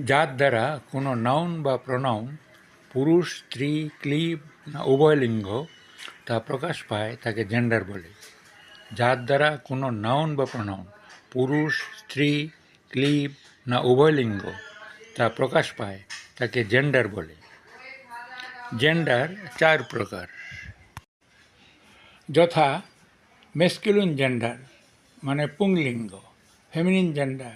যার দ্বারা কোনো নাউন বা প্রনাউন পুরুষ, স্ত্রী ক্লিব না, উভয় লিঙ্গ তা প্রকাশ পায় তাকে জেন্ডার বলে। যার দ্বারা কোনো নাউন বা প্রনাউন পুরুষ, স্ত্রী ক্লিব না, উভয় লিঙ্গ তা প্রকাশ পায় তাকে জেন্ডার বলে। জেন্ডার চার প্রকার। যথা মেসকিউলিন জেন্ডার মানে পুংলিঙ্গ ফেমিনিন জেন্ডার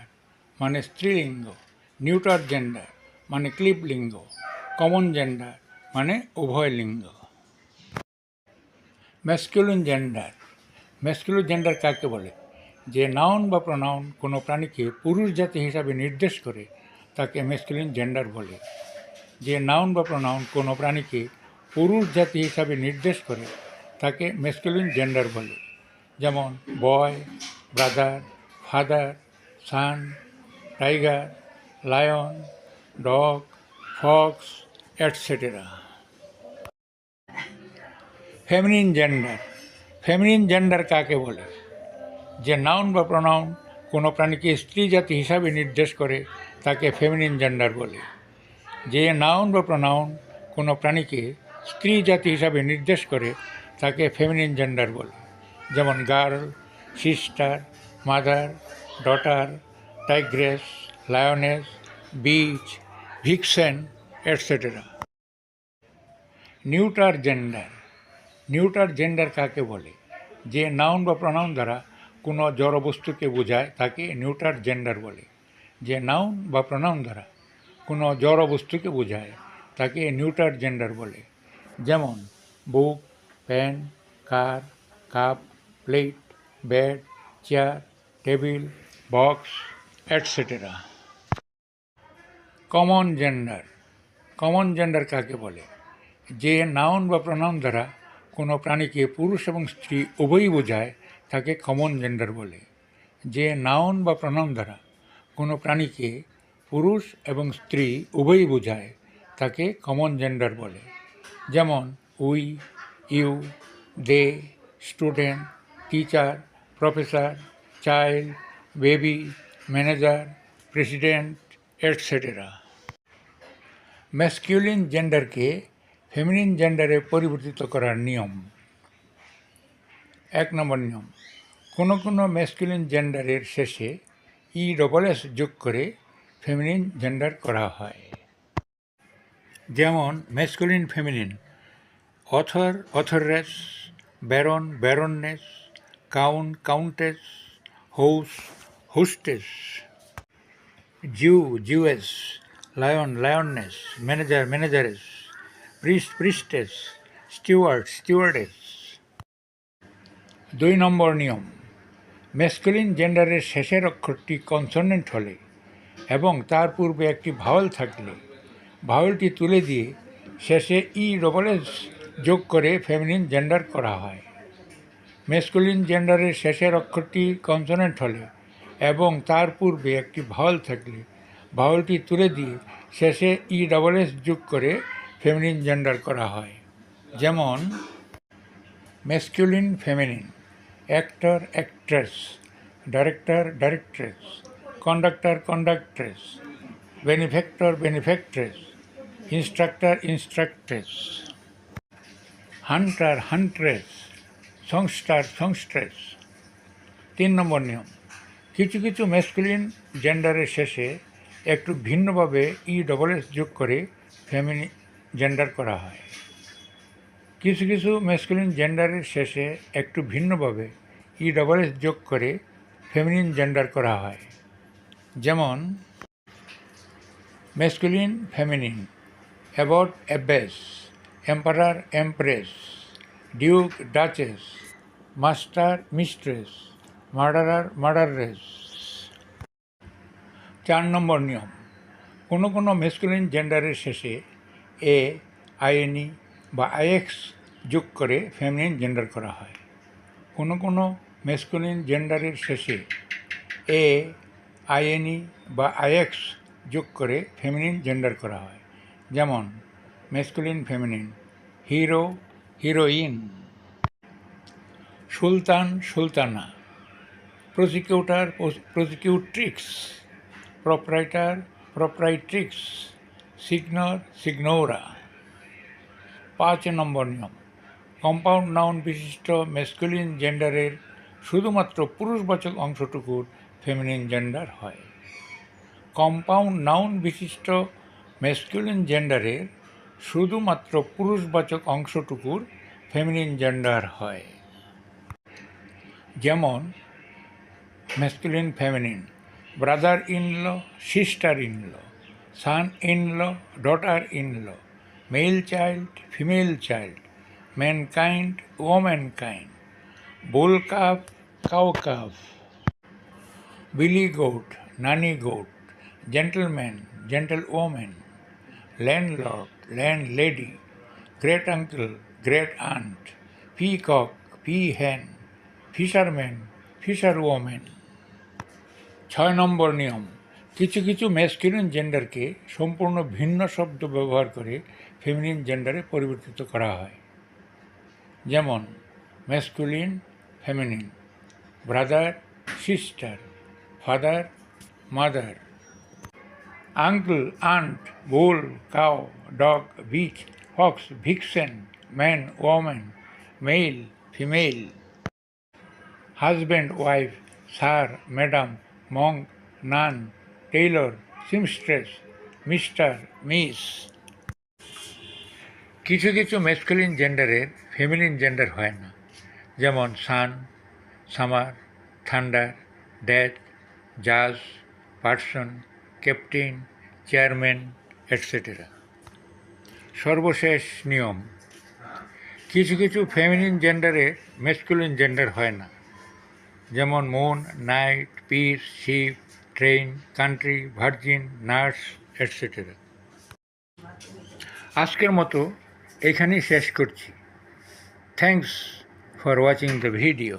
মানে স্ত্রীলিঙ্গ। নিউটার জেন্ডার মানে ক্লিপ লিঙ্গ কমন জেন্ডার মানে উভয় লিঙ্গ। ম্যাসকিউলিন জেন্ডার ম্যাসকিউলিন জেন্ডার কাকে বলে? যে নাউন বা প্রনাউন কোনো প্রাণীকে পুরুষ জাতি হিসাবে নির্দেশ করে তাকে ম্যাসকিউলিন জেন্ডার বলে। যে নাউন বা প্রনাউন কোনো প্রাণীকে পুরুষ জাতি হিসাবে নির্দেশ করে তাকে মেসকুলিন জেন্ডার বলে। যেমন boy brother father son tiger lion dog fox etcetera feminine gender feminine gender কাকে বলে? যে নাউন বা প্রনাউন কোনো প্রাণীকে স্ত্রী জাতি হিসাবে নির্দেশ করে, তাকে ফেমিনিন জেন্ডার বলে। যে নাউন বা প্রনাউন কোনো প্রাণীকে স্ত্রী জাতি হিসাবে নির্দেশ করে, তাকে ফেমিনিন জেন্ডার বলে। যেমন girl sister mother daughter tigress lioness bitch vixen etcetera neuter gender neuter gender কাকে বলে? যে নাউন বা প্রনাউন দ্বারা কোনো জড়বস্তুকে বোঝায়, তাকে নিউটার জেন্ডার বলে। যে নাউন বা প্রনাউন দ্বারা কোনো জড় বস্তুকে বোঝায়, তাকে নিউটার জেন্ডার বলে। যেমন book pen car cup plate bed chair table box etcetera common gender common gender কাকে বলে? যে নাউন বা প্রনাউন দ্বারা কোনো প্রাণীকে পুরুষ এবং স্ত্রী উভয়ই বোঝায়, তাকে কমন জেন্ডার বলে। যে নাউন বা প্রনাউন দ্বারা কোনো প্রাণীকে পুরুষ এবং স্ত্রী উভয়ই বোঝায়, তাকে কমন জেন্ডার বলে। যেমন we you they student teacher professor child baby manager, president etcetera masculine জেন্ডারকে feminine জেন্ডারে পরিবর্তিত করার নিয়ম। এক নম্বর নিয়ম, কোনো কোনো ম্যাসকিউলিন জেন্ডারের শেষে ই ডবল এস যোগ করে ফেমিনিন জেন্ডার করা হয়। যেমন masculine feminine author authoress baron baroness count countess host hostess Jew Jewess lion lioness manager manageress priest priestess steward stewardess দুই নম্বর নিয়ম মেসকুলিন জেন্ডারের শেষের অক্ষরটি কনসনেন্ট হলে এবং তার পূর্বে একটি ভাওয়াল থাকলে ভাওয়ালটি তুলে দিয়ে শেষে ই ডবল এস যোগ করে ফেমিনিন জেন্ডার করা হয়। মেসকুলিন জেন্ডারের শেষের অক্ষরটি কনসনেন্ট হলে এবং তার পূর্বে একটি ভাওয়াল থাকলে, ভাওয়ালটি তুলে দিয়ে শেষে ই ডবল এস যোগ করে ফেমিনিন জেন্ডার করা হয়। যেমন masculine feminine actor actress director directress conductor conductress benefactor benefactress instructor instructress hunter huntress songster songstress তিন নম্বর নিয়ম। কিছু কিছু মেসকুলিন জেন্ডারের শেষে একটু ভিন্নভাবে ই ডবল এস যোগ করে ফেমিনি জেন্ডার করা হয়। কিছু কিছু মেসকুলিন জেন্ডারের শেষে একটু ভিন্নভাবে ই ডবল এস যোগ করে ফেমিনিন জেন্ডার করা হয়। যেমন masculine feminine abbot abbess emperor empress duke duchess master mistress murderer murderess চার নম্বর নিয়ম। কোনো কোনো মেসকুলিন জেন্ডারের শেষে এ আইএনই বা আইএক্স যোগ করে ফেমিনিন জেন্ডার করা হয়। কোনো কোনো মেসকুলিন জেন্ডারের শেষে এ আইএনই বা আইএক্স যোগ করে ফেমিনিন জেন্ডার করা হয়। যেমন masculine feminine hero heroine sultan, sultana. Prosecutor prosecutrix proprietor proprietrix signor signora পাঁচ নম্বর নিয়ম কম্পাউন্ড নাউন বিশিষ্ট মেসকুলিন জেন্ডারের শুধুমাত্র পুরুষবাচক অংশটুকুর ফেমিনিন জেন্ডার হয়। কম্পাউন্ড নাউন বিশিষ্ট মেসকুলিন জেন্ডারের শুধুমাত্র পুরুষবাচক অংশটুকুর ফেমিনিন জেন্ডার হয়। যেমন masculine feminine brother in law sister in law son in law daughter in law male child female child mankind womankind bull calf cow calf billy goat nanny goat gentleman gentlewoman landlord landlady great uncle great aunt peacock ছয় নম্বর নিয়ম, কিছু কিছু masculine জেন্ডারকে সম্পূর্ণ ভিন্ন শব্দ ব্যবহার করে feminine জেন্ডারে পরিবর্তিত করা হয়। যেমন masculine feminine brother sister father mother uncle aunt bull cow dog bitch fox vixen man woman male female husband wife sir madam monk nun tailor seamstress mister miss কিছু কিছু মেসকুলিন জেন্ডারের ফেমিনিন জেন্ডার হয় না। যেমন sun summer thunder death জাজ person captain chairman etcetera সর্বশেষ নিয়ম। কিছু কিছু ফেমিনিন জেন্ডারের মেসকুলিন জেন্ডার হয় না। যেমন moon night peace ship train country virgin nurse etcetera আজকের মতো এখানেই শেষ করছি। Thanks for watching the video